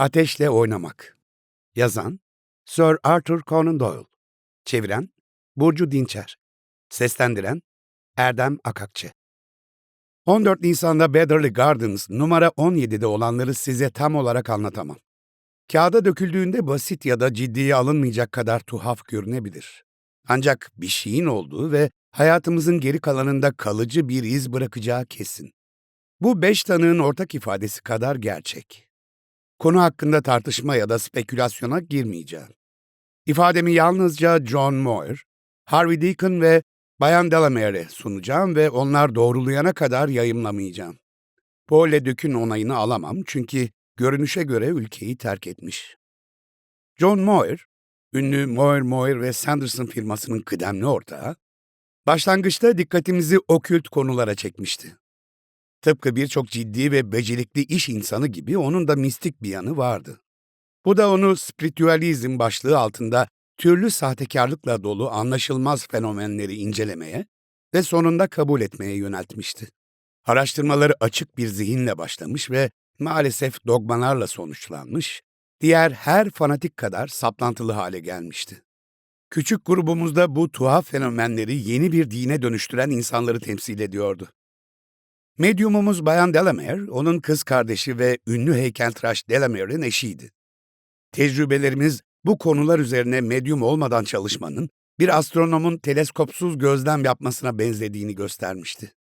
Ateşle Oynamak Yazan Sir Arthur Conan Doyle Çeviren Burcu Dinçer Seslendiren Erdem Akakçı 14 Nisan'da Beverly Gardens numara 17'de olanları size tam olarak anlatamam. Kağıda döküldüğünde basit ya da ciddiye alınmayacak kadar tuhaf görünebilir. Ancak bir şeyin olduğu ve hayatımızın geri kalanında kalıcı bir iz bırakacağı kesin. Bu beş tanığın ortak ifadesi kadar gerçek. Konu hakkında tartışma ya da spekülasyona girmeyeceğim. İfademi yalnızca John Moore, Harvey Deacon ve Bayan Delamere'e sunacağım ve onlar doğrulayana kadar yayımlamayacağım. Paul Leduc'un onayını alamam çünkü görünüşe göre ülkeyi terk etmiş. John Moore, ünlü Moore, Moore ve Sanderson firmasının kıdemli ortağı, başlangıçta dikkatimizi okült konulara çekmişti. Tıpkı birçok ciddi ve becerikli iş insanı gibi onun da mistik bir yanı vardı. Bu da onu spiritüalizm başlığı altında türlü sahtekarlıkla dolu anlaşılmaz fenomenleri incelemeye ve sonunda kabul etmeye yöneltmişti. Araştırmaları açık bir zihinle başlamış ve maalesef dogmalarla sonuçlanmış, diğer her fanatik kadar saplantılı hale gelmişti. Küçük grubumuzda bu tuhaf fenomenleri yeni bir dine dönüştüren insanları temsil ediyordu. Medyumumuz Bayan Delamere, onun kız kardeşi ve ünlü heykeltıraş Delamere'in eşiydi. Tecrübelerimiz bu konular üzerine medyum olmadan çalışmanın bir astronomun teleskopsuz gözlem yapmasına benzediğini göstermişti.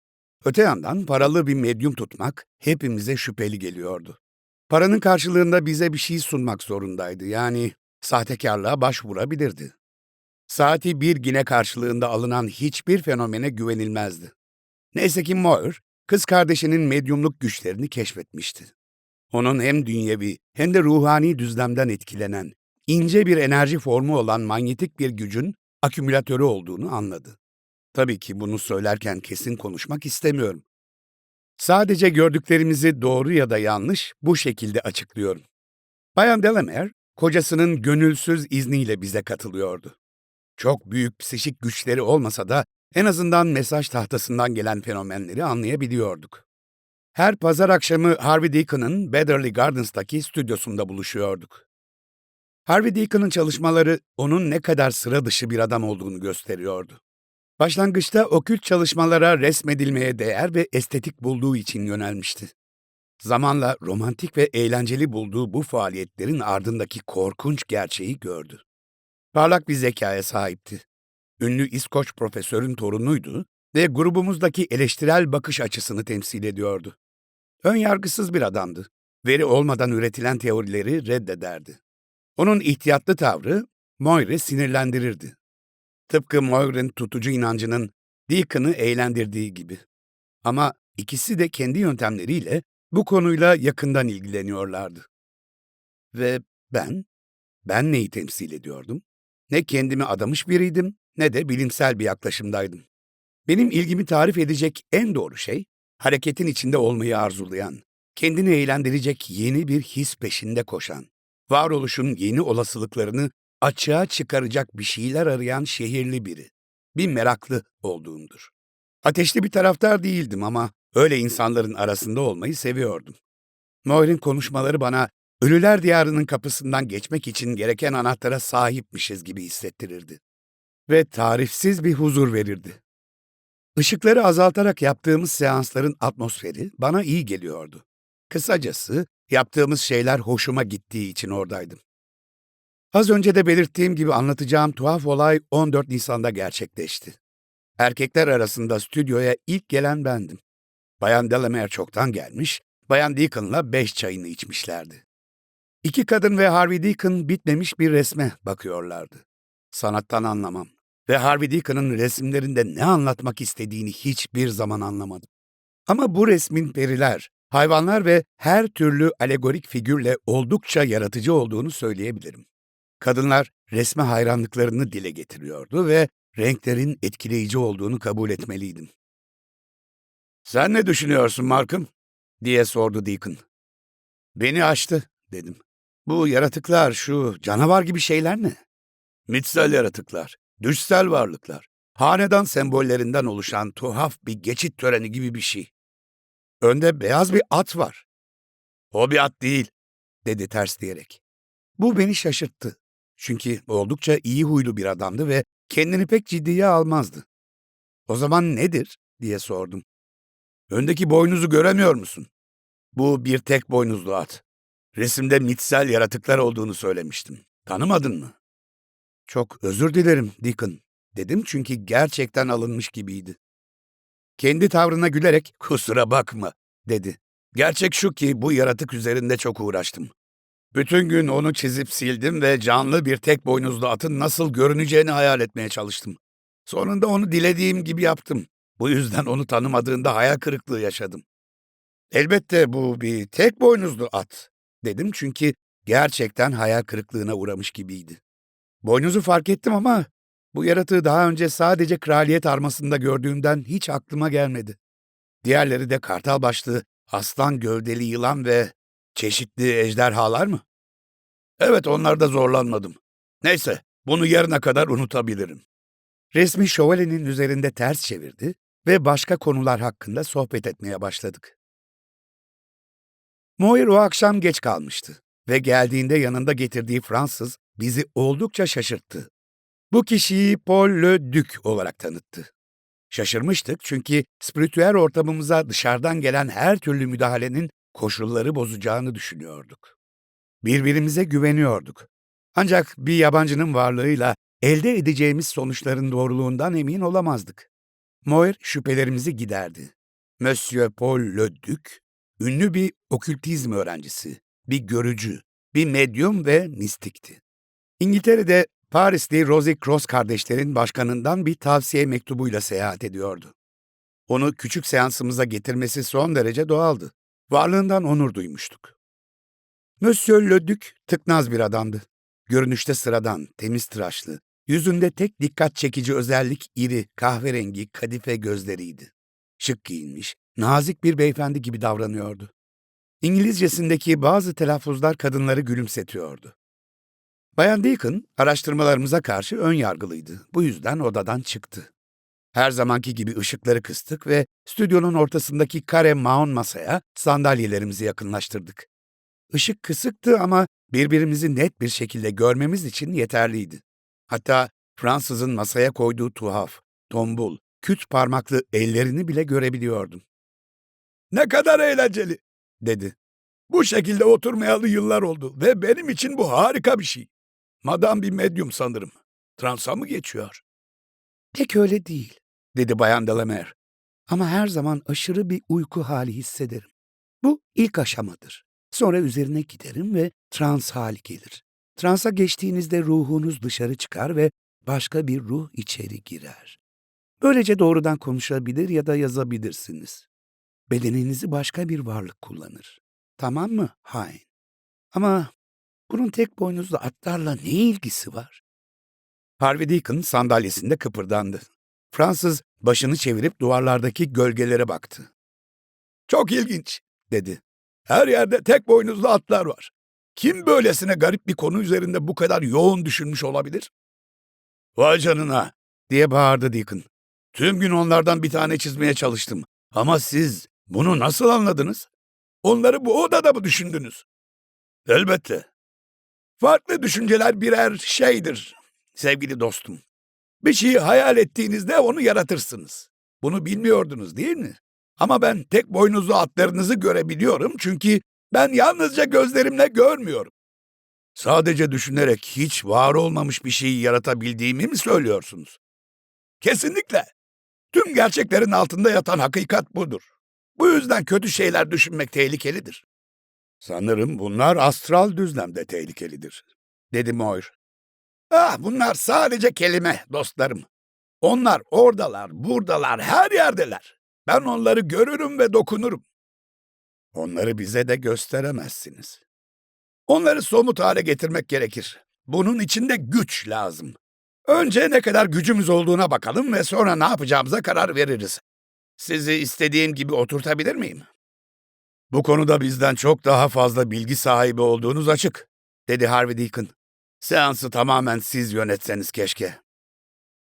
Öte yandan paralı bir medyum tutmak hepimize şüpheli geliyordu. Paranın karşılığında bize bir şey sunmak zorundaydı. Yani sahtekarlığa başvurabilirdi. Saati bir gine karşılığında alınan hiçbir fenomene güvenilmezdi. Neyse ki Moore, kız kardeşinin medyumluk güçlerini keşfetmişti. Onun hem dünyevi hem de ruhani düzlemden etkilenen, ince bir enerji formu olan manyetik bir gücün akümülatörü olduğunu anladı. Tabii ki bunu söylerken kesin konuşmak istemiyorum. Sadece gördüklerimizi doğru ya da yanlış bu şekilde açıklıyorum. Bayan Delamere, kocasının gönülsüz izniyle bize katılıyordu. Çok büyük psişik güçleri olmasa da en azından mesaj tahtasından gelen fenomenleri anlayabiliyorduk. Her pazar akşamı Harvey Deacon'ın Beverly Gardens'taki stüdyosunda buluşuyorduk. Harvey Deacon'ın çalışmaları onun ne kadar sıra dışı bir adam olduğunu gösteriyordu. Başlangıçta okült çalışmalara resmedilmeye değer ve estetik bulduğu için yönelmişti. Zamanla romantik ve eğlenceli bulduğu bu faaliyetlerin ardındaki korkunç gerçeği gördü. Parlak bir zekaya sahipti. Ünlü İskoç profesörün torunuydu ve grubumuzdaki eleştirel bakış açısını temsil ediyordu. Ön yargısız bir adamdı. Veri olmadan üretilen teorileri reddederdi. Onun ihtiyatlı tavrı Moire'i sinirlendirirdi. Tıpkı Moire'in tutucu inancının Deacon'ı eğlendirdiği gibi. Ama ikisi de kendi yöntemleriyle bu konuyla yakından ilgileniyorlardı. Ve ben, ben neyi temsil ediyordum? Ne kendimi adamış biriydim ne de bilimsel bir yaklaşımdaydım. Benim ilgimi tarif edecek en doğru şey, hareketin içinde olmayı arzulayan, kendini eğlendirecek yeni bir his peşinde koşan, varoluşun yeni olasılıklarını açığa çıkaracak bir şeyler arayan şehirli biri, bir meraklı olduğumdur. Ateşli bir taraftar değildim ama öyle insanların arasında olmayı seviyordum. Moyer'in konuşmaları bana ölüler diyarının kapısından geçmek için gereken anahtara sahipmişiz gibi hissettirirdi. Ve tarifsiz bir huzur verirdi. Işıkları azaltarak yaptığımız seansların atmosferi bana iyi geliyordu. Kısacası yaptığımız şeyler hoşuma gittiği için oradaydım. Az önce de belirttiğim gibi anlatacağım tuhaf olay 14 Nisan'da gerçekleşti. Erkekler arasında stüdyoya ilk gelen bendim. Bayan Delamere çoktan gelmiş, Bayan Deacon'la beş çayını içmişlerdi. İki kadın ve Harvey Deacon bitmemiş bir resme bakıyorlardı. Sanattan anlamam ve Harvey Deacon'ın resimlerinde ne anlatmak istediğini hiçbir zaman anlamadım. Ama bu resmin periler, hayvanlar ve her türlü alegorik figürle oldukça yaratıcı olduğunu söyleyebilirim. Kadınlar resme hayranlıklarını dile getiriyordu ve renklerin etkileyici olduğunu kabul etmeliydim. Sen ne düşünüyorsun Markım? diye sordu Deacon. Beni açtı, dedim. Bu yaratıklar, şu canavar gibi şeyler ne? Mitsel yaratıklar, düşsel varlıklar, hanedan sembollerinden oluşan tuhaf bir geçit töreni gibi bir şey. Önde beyaz bir at var. O bir at değil. dedi tersleyerek. Bu beni şaşırttı. Çünkü oldukça iyi huylu bir adamdı ve kendini pek ciddiye almazdı. O zaman nedir diye sordum. Öndeki boynuzu göremiyor musun? Bu bir tek boynuzlu at. Resimde mitsel yaratıklar olduğunu söylemiştim. Tanımadın mı? Çok özür dilerim Deacon, dedim çünkü gerçekten alınmış gibiydi. Kendi tavrına gülerek kusura bakma dedi. Gerçek şu ki bu yaratık üzerinde çok uğraştım. Bütün gün onu çizip sildim ve canlı bir tek boynuzlu atın nasıl görüneceğini hayal etmeye çalıştım. Sonunda onu dilediğim gibi yaptım. Bu yüzden onu tanımadığında hayal kırıklığı yaşadım. Elbette bu bir tek boynuzlu at, dedim çünkü gerçekten hayal kırıklığına uğramış gibiydi. Boynuzu fark ettim ama bu yaratığı daha önce sadece kraliyet armasında gördüğümden hiç aklıma gelmedi. Diğerleri de kartal başlı, aslan gövdeli yılan ve çeşitli ejderhalar mı? Evet, onlarda zorlanmadım. Neyse, bunu yarına kadar unutabilirim. Resmi şövalyenin üzerinde ters çevirdi ve başka konular hakkında sohbet etmeye başladık. Moir o akşam geç kalmıştı ve geldiğinde yanında getirdiği Fransız bizi oldukça şaşırttı. Bu kişiyi Paul Le Duc olarak tanıttı. Şaşırmıştık çünkü spiritüel ortamımıza dışarıdan gelen her türlü müdahalenin koşulları bozacağını düşünüyorduk. Birbirimize güveniyorduk. Ancak bir yabancının varlığıyla elde edeceğimiz sonuçların doğruluğundan emin olamazdık. Moir şüphelerimizi giderdi. Monsieur Paul Le Duc, ünlü bir okültizm öğrencisi, bir görücü, bir medyum ve mistikti. İngiltere'de Parisli Rosie Cross kardeşlerin başkanından bir tavsiye mektubuyla seyahat ediyordu. Onu küçük seansımıza getirmesi son derece doğaldı. Varlığından onur duymuştuk. Monsieur Le Duc tıknaz bir adamdı. Görünüşte sıradan, temiz tıraşlı, yüzünde tek dikkat çekici özellik iri, kahverengi, kadife gözleriydi. Şık giyinmiş, nazik bir beyefendi gibi davranıyordu. İngilizcesindeki bazı telaffuzlar kadınları gülümsetiyordu. Bayan Deacon araştırmalarımıza karşı ön yargılıydı. Bu yüzden odadan çıktı. Her zamanki gibi ışıkları kıstık ve stüdyonun ortasındaki kare maun masaya sandalyelerimizi yakınlaştırdık. Işık kısıktı ama birbirimizi net bir şekilde görmemiz için yeterliydi. Hatta Fransızın masaya koyduğu tuhaf, tombul, küt parmaklı ellerini bile görebiliyordum. Ne kadar eğlenceli, dedi. Bu şekilde oturmayalı yıllar oldu ve benim için bu harika bir şey. Madam bir medyum sanırım. Transa mı geçiyor? Pek öyle değil, dedi Bayan Delamer. Ama her zaman aşırı bir uyku hali hissederim. Bu ilk aşamadır. Sonra üzerine giderim ve trans hali gelir. Transa geçtiğinizde ruhunuz dışarı çıkar ve başka bir ruh içeri girer. Böylece doğrudan konuşabilir ya da yazabilirsiniz. Bedeninizi başka bir varlık kullanır. Tamam mı hain? Ama bunun tek boynuzlu atlarla ne ilgisi var? Harvey Deacon sandalyesinde kıpırdandı. Fransız başını çevirip duvarlardaki gölgelere baktı. Çok ilginç, dedi. Her yerde tek boynuzlu atlar var. Kim böylesine garip bir konu üzerinde bu kadar yoğun düşünmüş olabilir? Vay canına, diye bağırdı Deacon. Tüm gün onlardan bir tane çizmeye çalıştım. Ama siz bunu nasıl anladınız? Onları bu odada mı düşündünüz? Elbette. Farklı düşünceler birer şeydir sevgili dostum. Bir şeyi hayal ettiğinizde onu yaratırsınız. Bunu bilmiyordunuz değil mi? Ama ben tek boynuzlu atlarınızı görebiliyorum çünkü ben yalnızca gözlerimle görmüyorum. Sadece düşünerek hiç var olmamış bir şeyi yaratabildiğimi mi söylüyorsunuz? Kesinlikle. Tüm gerçeklerin altında yatan hakikat budur. Bu yüzden kötü şeyler düşünmek tehlikelidir. Sanırım bunlar astral düzlemde tehlikelidir, dedi Moir. Ah bunlar sadece kelime dostlarım. Onlar oradalar, buradalar, her yerdeler. Ben onları görürüm ve dokunurum. Onları bize de gösteremezsiniz. Onları somut hale getirmek gerekir. Bunun için de güç lazım. Önce ne kadar gücümüz olduğuna bakalım ve sonra ne yapacağımıza karar veririz. Sizi istediğim gibi oturtabilir miyim? Bu konuda bizden çok daha fazla bilgi sahibi olduğunuz açık, dedi Harvey Deacon. Seansı tamamen siz yönetseniz keşke.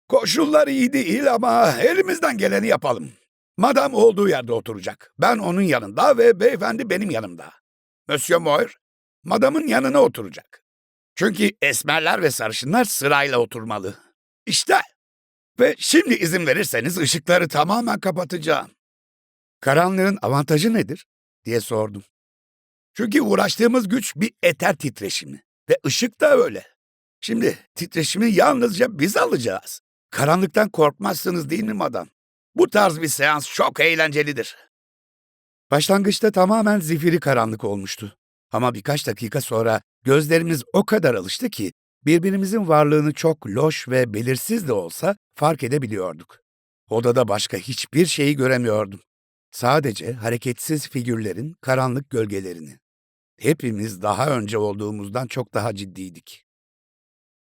Koşullar iyi değil ama elimizden geleni yapalım. Madam olduğu yerde oturacak. Ben onun yanında ve beyefendi benim yanımda. Monsieur Moir, madamın yanına oturacak. Çünkü esmerler ve sarışınlar sırayla oturmalı. İşte. Ve şimdi izin verirseniz ışıkları tamamen kapatacağım. Karanlığın avantajı nedir? Diye sordum. Çünkü uğraştığımız güç bir eter titreşimi. Ve ışık da öyle. Şimdi titreşimi yalnızca biz alacağız. Karanlıktan korkmazsınız değil mi madam? Bu tarz bir seans çok eğlencelidir. Başlangıçta tamamen zifiri karanlık olmuştu. Ama birkaç dakika sonra gözlerimiz o kadar alıştı ki birbirimizin varlığını çok loş ve belirsiz de olsa fark edebiliyorduk. Odada başka hiçbir şeyi göremiyordum. Sadece hareketsiz figürlerin karanlık gölgelerini. Hepimiz daha önce olduğumuzdan çok daha ciddiydik.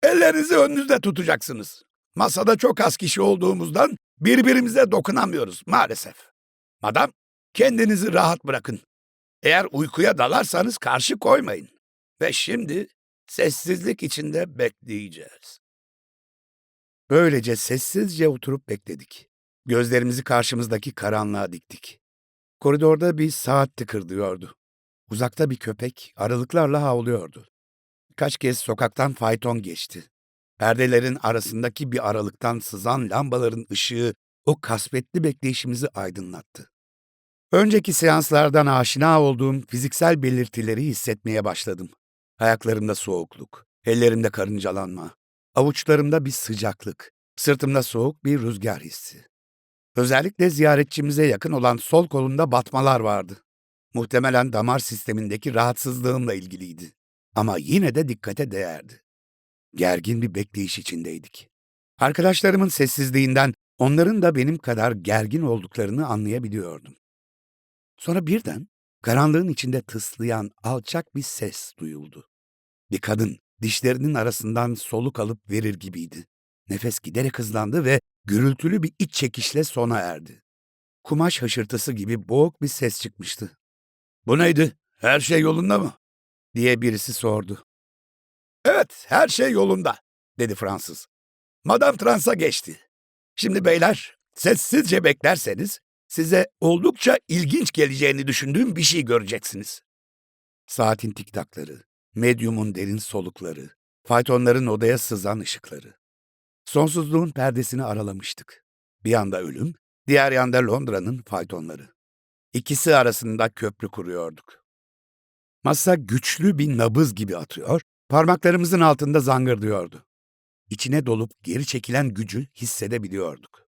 Ellerinizi önünüzde tutacaksınız. Masada çok az kişi olduğumuzdan birbirimize dokunamıyoruz maalesef. Madam, kendinizi rahat bırakın. Eğer uykuya dalarsanız karşı koymayın. Ve şimdi sessizlik içinde bekleyeceğiz. Böylece sessizce oturup bekledik. Gözlerimizi karşımızdaki karanlığa diktik. Koridorda bir saat tıkırdıyordu. Uzakta bir köpek aralıklarla havlıyordu. Kaç kez sokaktan fayton geçti. Perdelerin arasındaki bir aralıktan sızan lambaların ışığı o kasvetli bekleyişimizi aydınlattı. Önceki seanslardan aşina olduğum fiziksel belirtileri hissetmeye başladım. Ayaklarımda soğukluk, ellerimde karıncalanma, avuçlarımda bir sıcaklık, sırtımda soğuk bir rüzgar hissi. Özellikle ziyaretçimize yakın olan sol kolumda batmalar vardı. Muhtemelen damar sistemindeki rahatsızlığımla ilgiliydi. Ama yine de dikkate değerdi. Gergin bir bekleyiş içindeydik. Arkadaşlarımın sessizliğinden onların da benim kadar gergin olduklarını anlayabiliyordum. Sonra birden karanlığın içinde tıslayan alçak bir ses duyuldu. Bir kadın dişlerinin arasından soluk alıp verir gibiydi. Nefes giderek hızlandı ve gürültülü bir iç çekişle sona erdi. Kumaş hışırtısı gibi boğuk bir ses çıkmıştı. Bu neydi? Her şey yolunda mı? diye birisi sordu. Evet, her şey yolunda, dedi Fransız. Madame Trans'a geçti. Şimdi beyler, sessizce beklerseniz size oldukça ilginç geleceğini düşündüğüm bir şey göreceksiniz. Saatin tiktakları, medyumun derin solukları, faytonların odaya sızan ışıkları. Sonsuzluğun perdesini aralamıştık. Bir yanda ölüm, diğer yanda Londra'nın faytonları. İkisi arasında köprü kuruyorduk. Masa güçlü bir nabız gibi atıyor, parmaklarımızın altında zangırdıyordu. İçine dolup geri çekilen gücü hissedebiliyorduk.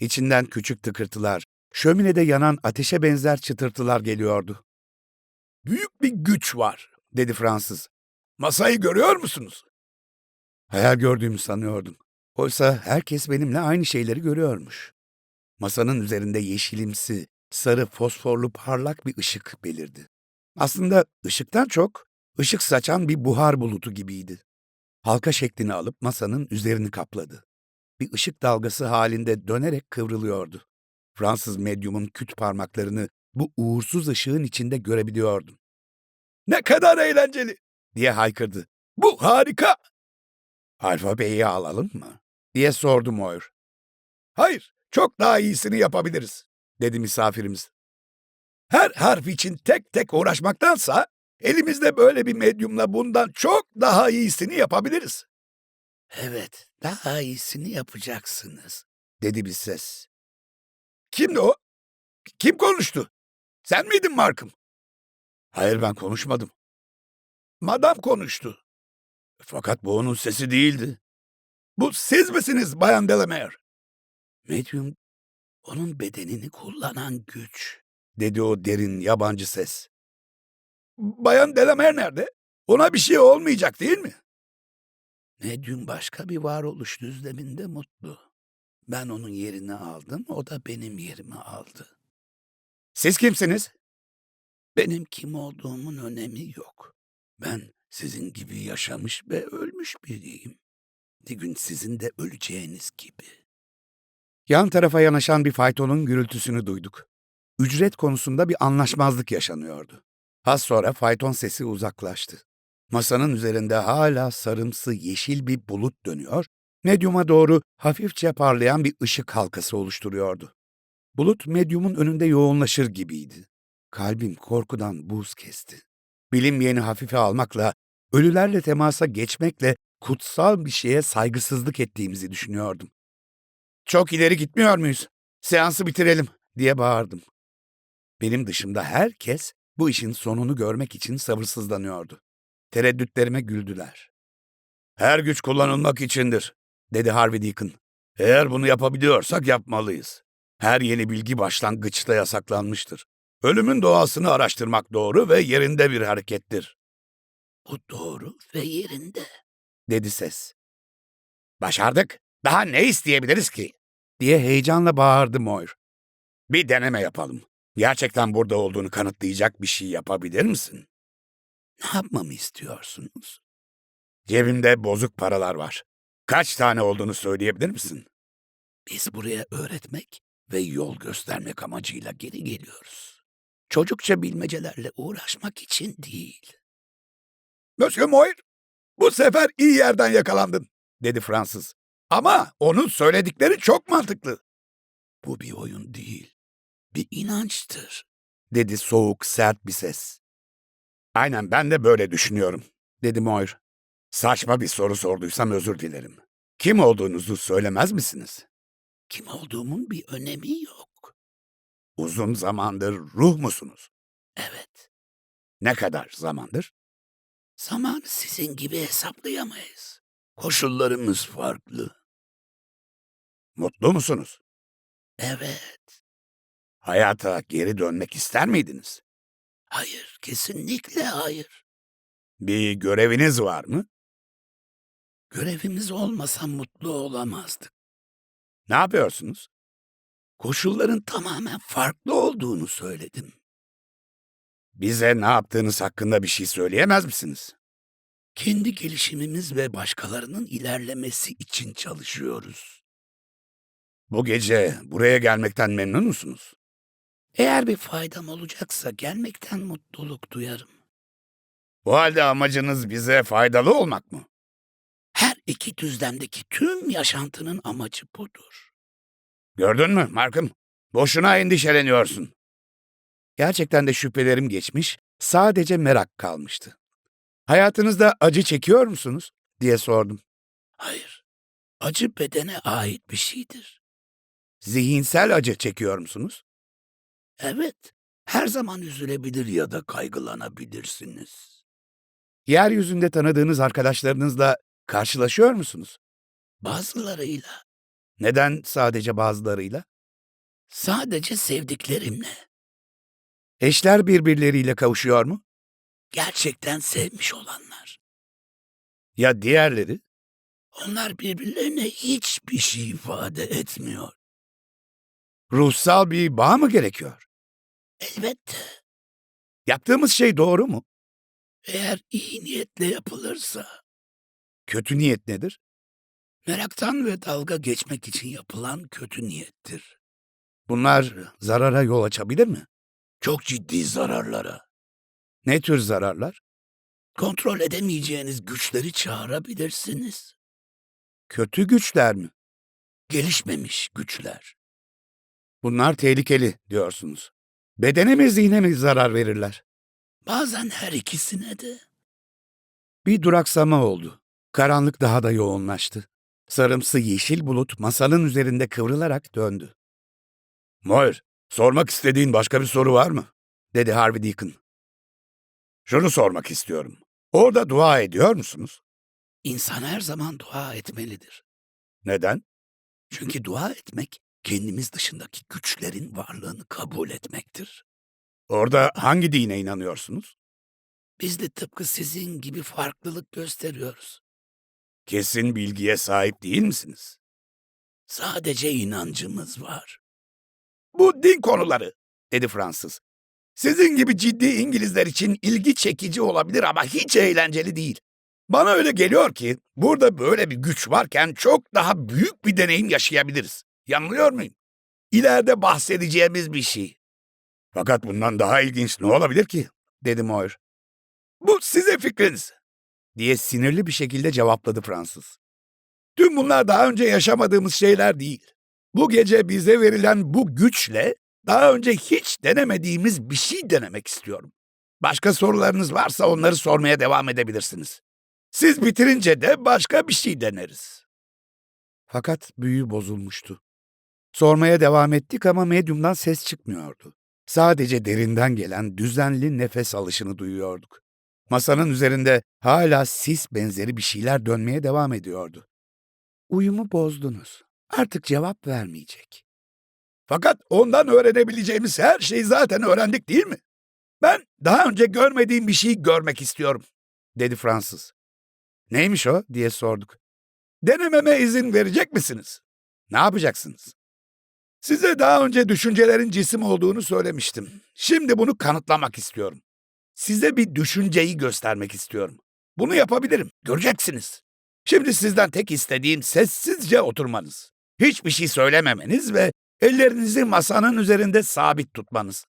İçinden küçük tıkırtılar, şöminede yanan ateşe benzer çıtırtılar geliyordu. Büyük bir güç var, dedi Fransız. Masayı görüyor musunuz? Hayal gördüğümü sanıyordum. Oysa herkes benimle aynı şeyleri görüyormuş. Masanın üzerinde yeşilimsi, sarı fosforlu parlak bir ışık belirdi. Aslında ışıktan çok ışık saçan bir buhar bulutu gibiydi. Halka şeklini alıp masanın üzerini kapladı. Bir ışık dalgası halinde dönerek kıvrılıyordu. Fransız medyumun küt parmaklarını bu uğursuz ışığın içinde görebiliyordum. Ne kadar eğlenceli, diye haykırdı. Bu harika. Alfabeyi alalım mı? Diye sordu Moir. Hayır, çok daha iyisini yapabiliriz, dedi misafirimiz. Her harf için tek tek uğraşmaktansa elimizde böyle bir medyumla bundan çok daha iyisini yapabiliriz. Evet, daha iyisini yapacaksınız, dedi bir ses. Kimdi o? Kim konuştu? Sen miydin Mark'ım? Hayır ben konuşmadım. Madam konuştu. Fakat bu onun sesi değildi. Bu siz misiniz Bayan Delamere? Medyum, onun bedenini kullanan güç, dedi o derin yabancı ses. Bayan Delamere nerede? Ona bir şey olmayacak değil mi? Medyum başka bir varoluş düzleminde mutlu. Ben onun yerini aldım, o da benim yerimi aldı. Siz kimsiniz? Benim kim olduğumun önemi yok. Ben sizin gibi yaşamış ve ölmüş biriyim. Bir gün sizin de öleceğiniz gibi. Yan tarafa yanaşan bir faytonun gürültüsünü duyduk. Ücret konusunda bir anlaşmazlık yaşanıyordu. Az sonra fayton sesi uzaklaştı. Masanın üzerinde hala sarımsı yeşil bir bulut dönüyor, medyuma doğru hafifçe parlayan bir ışık halkası oluşturuyordu. Bulut medyumun önünde yoğunlaşır gibiydi. Kalbim korkudan buz kesti. bilinmeyeni hafife almakla, ölülerle temasa geçmekle kutsal bir şeye saygısızlık ettiğimizi düşünüyordum. Çok ileri gitmiyor muyuz? Seansı bitirelim diye bağırdım. Benim dışımda herkes bu işin sonunu görmek için sabırsızlanıyordu. Tereddütlerime güldüler. Her güç kullanılmak içindir. Dedi Harvey Deacon. Eğer bunu yapabiliyorsak yapmalıyız. Her yeni bilgi başlangıçta yasaklanmıştır. Ölümün doğasını araştırmak doğru ve yerinde bir harekettir. Bu doğru ve yerinde. Dedi ses. Başardık. Daha ne isteyebiliriz ki? Diye heyecanla bağırdı Moir. Bir deneme yapalım. Gerçekten burada olduğunu kanıtlayacak bir şey yapabilir misin? Ne yapmamı istiyorsunuz? Cebimde bozuk paralar var. Kaç tane olduğunu söyleyebilir misin? Biz buraya öğretmek ve yol göstermek amacıyla geri geliyoruz. Çocukça bilmecelerle uğraşmak için değil. Monsieur Moir, bu sefer iyi yerden yakalandın. Dedi Fransız. Ama onun söyledikleri çok mantıklı. Bu bir oyun değil, bir inançtır. Dedi soğuk, sert bir ses. Aynen ben de böyle düşünüyorum. Dedi Moir. Saçma bir soru sorduysam özür dilerim. Kim olduğunuzu söylemez misiniz? Kim olduğumun bir önemi yok. Uzun zamandır ruh musunuz? Evet, Ne kadar zamandır? Zamanı sizin gibi hesaplayamayız. Koşullarımız farklı. Mutlu musunuz? Evet, Hayata geri dönmek ister miydiniz? hayır, kesinlikle hayır. Bir göreviniz var mı? Görevimiz olmasa mutlu olamazdık. Ne yapıyorsunuz? Koşulların tamamen farklı olduğunu söyledim. Bize ne yaptığınız hakkında bir şey söyleyemez misiniz? Kendi gelişimimiz ve başkalarının ilerlemesi için çalışıyoruz. Bu gece buraya gelmekten memnun musunuz? Eğer bir faydam olacaksa gelmekten mutluluk duyarım. Bu halde amacınız bize faydalı olmak mı? Her iki düzlemdeki tüm yaşantının amacı budur. Gördün mü Markım? Boşuna endişeleniyorsun. Gerçekten de şüphelerim geçmiş, sadece merak kalmıştı. Hayatınızda acı çekiyor musunuz? diye sordum. Hayır, acı bedene ait bir şeydir. Zihinsel acı çekiyor musunuz? Evet, her zaman üzülebilir ya da kaygılanabilirsiniz. Yeryüzünde tanıdığınız arkadaşlarınızla karşılaşıyor musunuz? Bazılarıyla, Neden sadece bazılarıyla? sadece sevdiklerimle, Eşler birbirleriyle kavuşuyor mu? gerçekten sevmiş olanlar. Ya diğerleri? Onlar birbirlerine hiçbir şey ifade etmiyor. Ruhsal bir bağ mı gerekiyor? Elbette, Yaptığımız şey doğru mu? eğer iyi niyetle yapılırsa, Kötü niyet nedir? meraktan ve dalga geçmek için yapılan kötü niyettir. Bunlar zarara yol açabilir mi? Çok ciddi zararlara, Ne tür zararlar? kontrol edemeyeceğiniz güçleri çağırabilirsiniz. Kötü güçler mi? Gelişmemiş güçler. Bunlar tehlikeli diyorsunuz. Bedene mi zihne mi zarar verirler? Bazen her ikisine de. Bir duraksama oldu. Karanlık daha da yoğunlaştı. Sarımsı yeşil bulut masanın üzerinde kıvrılarak döndü. Moir, sormak istediğin başka bir soru var mı? Dedi Harvey Deacon. Şunu sormak istiyorum. Orada dua ediyor musunuz? İnsan her zaman dua etmelidir. Neden? Çünkü dua etmek kendimiz dışındaki güçlerin varlığını kabul etmektir. Orada hangi dine inanıyorsunuz? Biz de tıpkı sizin gibi farklılık gösteriyoruz. Kesin bilgiye sahip değil misiniz? Sadece inancımız var. Bu din konuları, dedi Fransız. Sizin gibi ciddi İngilizler için ilgi çekici olabilir ama hiç eğlenceli değil. Bana öyle geliyor ki burada böyle bir güç varken çok daha büyük bir deneyim yaşayabiliriz. Yanılıyor muyum? İleride bahsedeceğimiz bir şey. Fakat bundan daha ilginç ne olabilir ki? Dedi Moir. Bu sizin fikriniz. Diye sinirli bir şekilde cevapladı Fransız. Tüm bunlar daha önce yaşamadığımız şeyler değil. Bu gece bize verilen bu güçle daha önce hiç denemediğimiz bir şey denemek istiyorum. Başka sorularınız varsa onları sormaya devam edebilirsiniz. Siz bitirince de başka bir şey deneriz. Fakat büyü bozulmuştu. Sormaya devam ettik ama medyumdan ses çıkmıyordu. Sadece derinden gelen düzenli nefes alışını duyuyorduk. Masanın üzerinde hala sis benzeri bir şeyler dönmeye devam ediyordu. Uyumu bozdunuz. Artık cevap vermeyecek. Fakat ondan öğrenebileceğimiz her şeyi zaten öğrendik değil mi? Ben daha önce görmediğim bir şey görmek istiyorum. Dedi Fransız. Neymiş o diye sorduk. Denememe izin verecek misiniz? Ne yapacaksınız? Size daha önce düşüncelerin cisim olduğunu söylemiştim. Şimdi bunu kanıtlamak istiyorum. Size bir düşünceyi göstermek istiyorum. Bunu yapabilirim. Göreceksiniz. Şimdi sizden tek istediğim sessizce oturmanız. Hiçbir şey söylememeniz ve ellerinizi masanın üzerinde sabit tutmanız.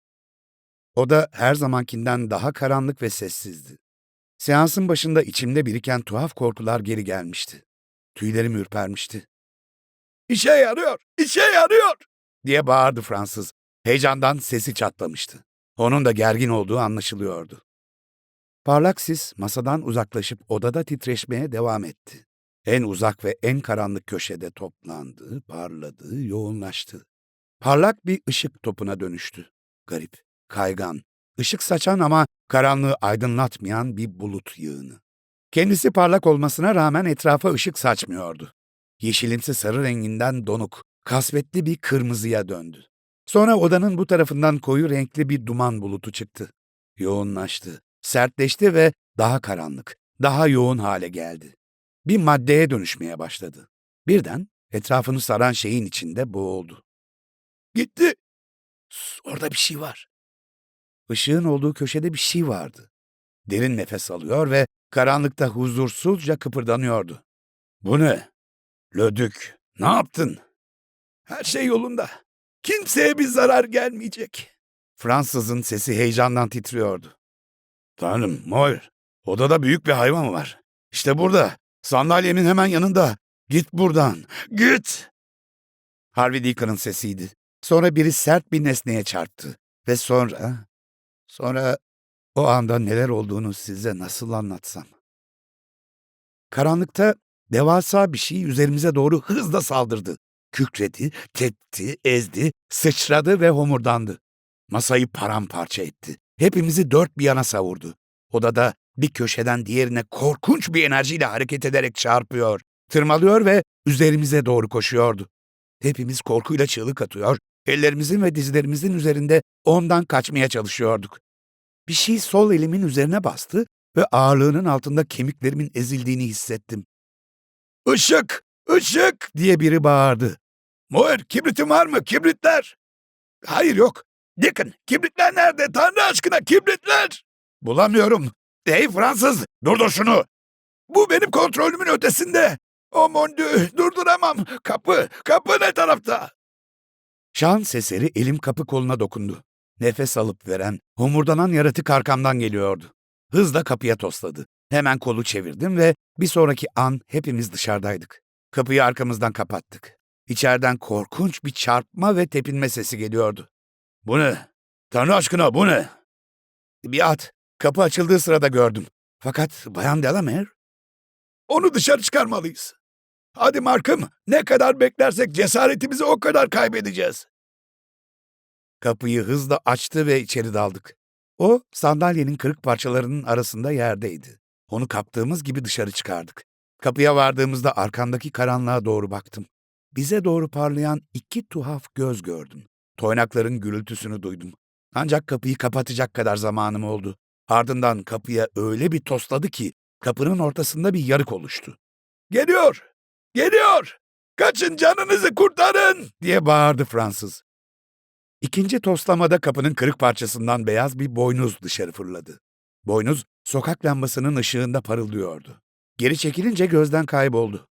Oda her zamankinden daha karanlık ve sessizdi. Seansın başında içimde biriken tuhaf korkular geri gelmişti. Tüylerim ürpermişti. İşe yarıyor, işe yarıyor. diye bağırdı Fransız. Heyecandan sesi çatlamıştı. Onun da gergin olduğu anlaşılıyordu. Parlak sis masadan uzaklaşıp odada titreşmeye devam etti. En uzak ve en karanlık köşede toplandı, parladı, yoğunlaştı. Parlak bir ışık topuna dönüştü. Garip, kaygan, ışık saçan ama karanlığı aydınlatmayan bir bulut yığını. Kendisi parlak olmasına rağmen etrafa ışık saçmıyordu. Yeşilimsi sarı renginden donuk, kasvetli bir kırmızıya döndü. Sonra odanın bu tarafından koyu renkli bir duman bulutu çıktı. Yoğunlaştı, sertleşti ve daha karanlık, daha yoğun hale geldi. Bir maddeye dönüşmeye başladı. Birden etrafını saran şeyin içinde boğuldu. Gitti. Sus, Orada bir şey var. Işığın olduğu köşede bir şey vardı. Derin nefes alıyor ve karanlıkta huzursuzca kıpırdanıyordu. Bu ne? Lödük, ne yaptın? Her şey yolunda. Kimseye bir zarar gelmeyecek. Fransızın sesi heyecandan titriyordu. Tanrım, Moir, odada büyük bir hayvan var. İşte burada, sandalyemin hemen yanında. Git buradan, git! Harvey Deacon'ın sesiydi. Sonra biri sert bir nesneye çarptı. Ve sonra... Sonra o anda neler olduğunu size nasıl anlatsam. Karanlıkta devasa bir şey üzerimize doğru hızla saldırdı. Kükredi, tepti, ezdi, sıçradı ve homurdandı. Masayı paramparça etti. Hepimizi dört bir yana savurdu. Odada bir köşeden diğerine korkunç bir enerjiyle hareket ederek çarpıyor, tırmalıyor ve üzerimize doğru koşuyordu. Hepimiz korkuyla çığlık atıyor, ellerimizin ve dizlerimizin üzerinde ondan kaçmaya çalışıyorduk. Bir şey sol elimin üzerine bastı ve ağırlığının altında kemiklerimin ezildiğini hissettim. Işık, ışık! diye biri bağırdı. Moir, kibritin var mı? Kibritler! Hayır yok. Deacon, kibritler nerede? Tanrı aşkına kibritler! Bulamıyorum. Hey Fransız, durdur şunu. Bu benim kontrolümün ötesinde. Oh mon dieu, durduramam. Kapı, kapı ne tarafta? Şans eseri elim kapı koluna dokundu. Nefes alıp veren, homurdanan yaratık arkamdan geliyordu. Hızla kapıya tosladı. Hemen kolu çevirdim ve bir sonraki an hepimiz dışarıdaydık. Kapıyı arkamızdan kapattık. İçeriden korkunç bir çarpma ve tepinme sesi geliyordu. Bu ne? Tanrı aşkına bu ne? Bir at. Kapı açıldığı sırada gördüm. Fakat Bayan Delamere Onu dışarı çıkarmalıyız. Hadi Mark'ım, ne kadar beklersek cesaretimizi o kadar kaybedeceğiz. kapıyı hızla açtı ve içeri daldık. O sandalyenin kırık parçalarının arasında yerdeydi. Onu kaptığımız gibi dışarı çıkardık. Kapıya vardığımızda arkamdaki karanlığa doğru baktım. Bize doğru parlayan iki tuhaf göz gördüm. Toynakların gürültüsünü duydum. Ancak kapıyı kapatacak kadar zamanım oldu. Ardından kapıya öyle bir tosladı ki kapının ortasında bir yarık oluştu. Geliyor, geliyor. Kaçın canınızı kurtarın. diye bağırdı Fransız. İkinci toslamada kapının kırık parçasından beyaz bir boynuz dışarı fırladı. Boynuz sokak lambasının ışığında parıldıyordu. Geri çekilince gözden kayboldu.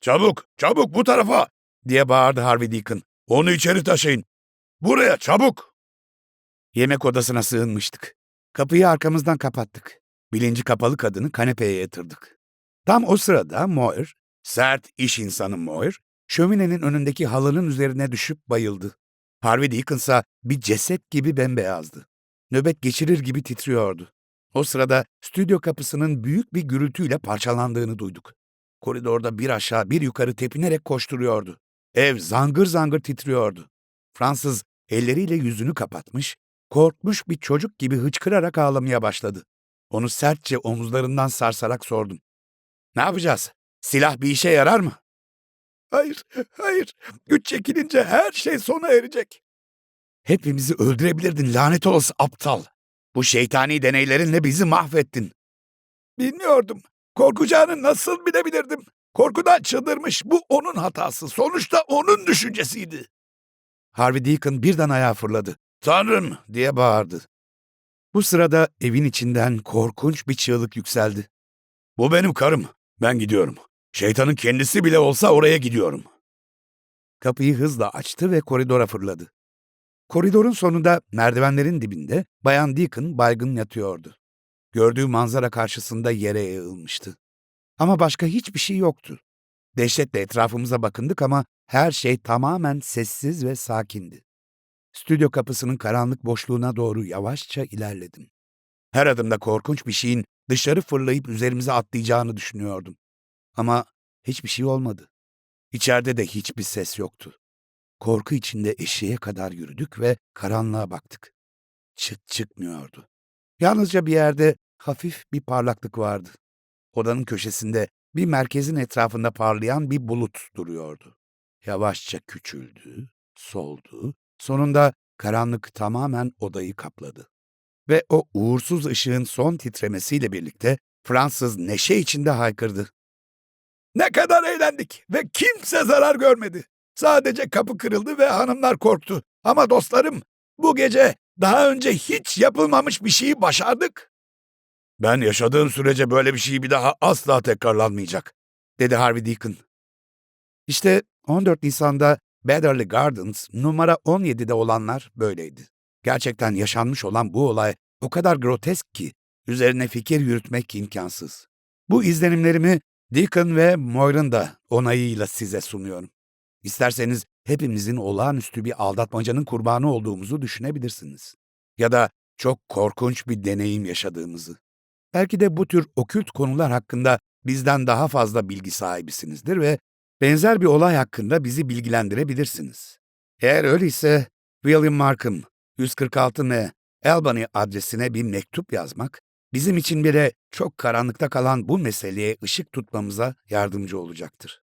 Çabuk, çabuk bu tarafa. diye bağırdı Harvey Deacon. Onu içeri taşıyın. Buraya çabuk. Yemek odasına sığınmıştık. Kapıyı arkamızdan kapattık. Bilinci kapalı kadını kanepeye yatırdık. Tam o sırada Moir, sert iş insanı Moir, şöminenin önündeki halının üzerine düşüp bayıldı. Harvey Deacon ise bir ceset gibi bembeyazdı. nöbet geçirir gibi titriyordu. O sırada stüdyo kapısının büyük bir gürültüyle parçalandığını duyduk. Koridorda bir aşağı bir yukarı tepinerek koşturuyordu. Ev zangır zangır titriyordu. Fransız elleriyle yüzünü kapatmış, korkmuş bir çocuk gibi hıçkırarak ağlamaya başladı. Onu sertçe omuzlarından sarsarak sordum. Ne yapacağız? Silah bir işe yarar mı? Hayır, hayır. Güç çekilince her şey sona erecek. Hepimizi öldürebilirdin lanet olası aptal. Bu şeytani deneylerinle bizi mahvettin. Bilmiyordum. Korkacağını nasıl bilebilirdim? Korkudan çıldırmış. Bu onun hatası. Sonuçta onun düşüncesiydi. Harvey Deacon birden ayağa fırladı. Tanrım! diye bağırdı. Bu sırada evin içinden korkunç bir çığlık yükseldi. Bu benim karım. Ben gidiyorum. Şeytanın kendisi bile olsa oraya gidiyorum. Kapıyı hızla açtı ve koridora fırladı. Koridorun sonunda merdivenlerin dibinde Bayan Deacon baygın yatıyordu. Gördüğü manzara karşısında yere yığılmıştı. Ama başka hiçbir şey yoktu. Dehşetle etrafımıza bakındık ama her şey tamamen sessiz ve sakindi. Stüdyo kapısının karanlık boşluğuna doğru yavaşça ilerledim. Her adımda korkunç bir şeyin dışarı fırlayıp üzerimize atlayacağını düşünüyordum. Ama hiçbir şey olmadı. İçeride de hiçbir ses yoktu. Korku içinde eşiğe kadar yürüdük ve karanlığa baktık. Çıt çıkmıyordu. Yalnızca bir yerde hafif bir parlaklık vardı. Odanın köşesinde bir merkezin etrafında parlayan bir bulut duruyordu. Yavaşça küçüldü, soldu, sonunda karanlık tamamen odayı kapladı. Ve o uğursuz ışığın son titremesiyle birlikte Fransız neşe içinde haykırdı. Ne kadar eğlendik ve kimse zarar görmedi. Sadece kapı kırıldı ve hanımlar korktu. Ama dostlarım, bu gece daha önce hiç yapılmamış bir şeyi başardık. Ben yaşadığım sürece böyle bir şey bir daha asla tekrarlanmayacak, dedi Harvey Deacon. İşte 14 Nisan'da Betherly Gardens numara 17'de olanlar böyleydi. Gerçekten yaşanmış olan bu olay o kadar grotesk ki üzerine fikir yürütmek imkansız. Bu izlenimlerimi Deacon ve Moyer'ın da onayıyla size sunuyorum. İsterseniz hepimizin olağanüstü bir aldatmacanın kurbanı olduğumuzu düşünebilirsiniz. Ya da çok korkunç bir deneyim yaşadığımızı. Belki de bu tür okült konular hakkında bizden daha fazla bilgi sahibisinizdir ve benzer bir olay hakkında bizi bilgilendirebilirsiniz. Eğer öyleyse William Markham 146 N Albany adresine bir mektup yazmak bizim için bile çok karanlıkta kalan bu meseleye ışık tutmamıza yardımcı olacaktır.